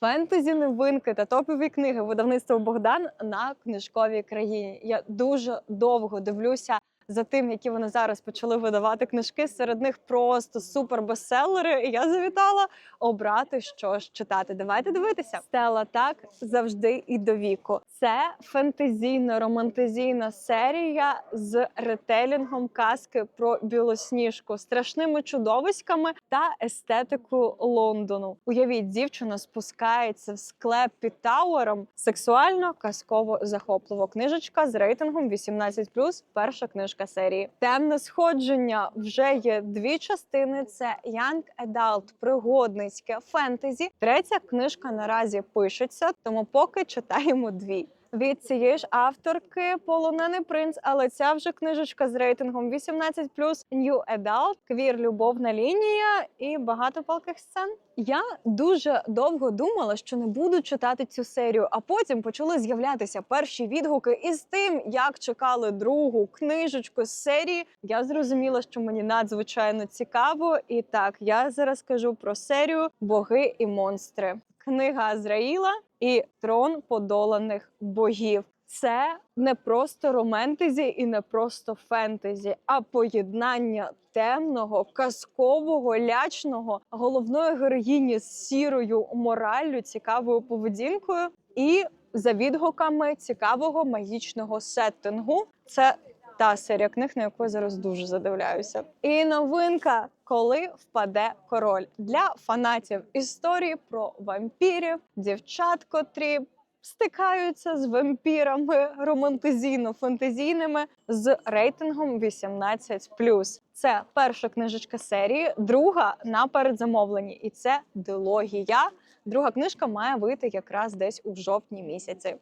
Фентезі новинки та топові книги видавництва Богдан на книжковій країні. Я дуже довго дивлюся за тим, які вони зараз почали видавати книжки. Серед них просто супер бестселери. І я завітала обрати, що ж читати. Давайте дивитися. Стела так завжди і до віку. Це фентезійно-романтизійна серія з ретелінгом казки про білосніжку, страшними чудовиськами та естетику Лондону. Уявіть, дівчина спускається в склеп під Тауером. Сексуально казково захопливо. Книжечка з рейтингом 18+, перша книжка серії. Темне сходження вже є дві частини: це Young Adult, пригодницьке фентезі. Третя книжка наразі пишеться, тому поки читаємо дві. Від цієї ж авторки Полонений принц, але ця вже книжечка з рейтингом 18+, New Adult, квір любовна лінія і багато палких сцен. Я дуже довго думала, що не буду читати цю серію, а потім почали з'являтися перші відгуки із тим, як чекали другу книжечку з серії. Я зрозуміла, що мені надзвичайно цікаво. І так, я зараз кажу про серію Боги і монстри. Книга Азраїла і трон подоланих богів. Це не просто романтезі і не просто фентезі, а поєднання темного, казкового, лячного головної героїні з сірою мораллю, цікавою поведінкою і за відгуками цікавого магічного сеттингу. Це та серія книг, на яку я зараз дуже задивляюся. І новинка, коли впаде король для фанатів історії про вампірів, дівчат, котрі стикаються з вампірами романтизійно-фантазійними з рейтингом 18+. Це перша книжечка серії, друга на передзамовленні, і це дилогія. Друга книжка має вийти якраз десь у жовтні місяці.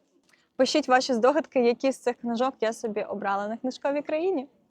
Пишіть ваші здогадки, які з цих книжок я собі обрала на книжковій країні.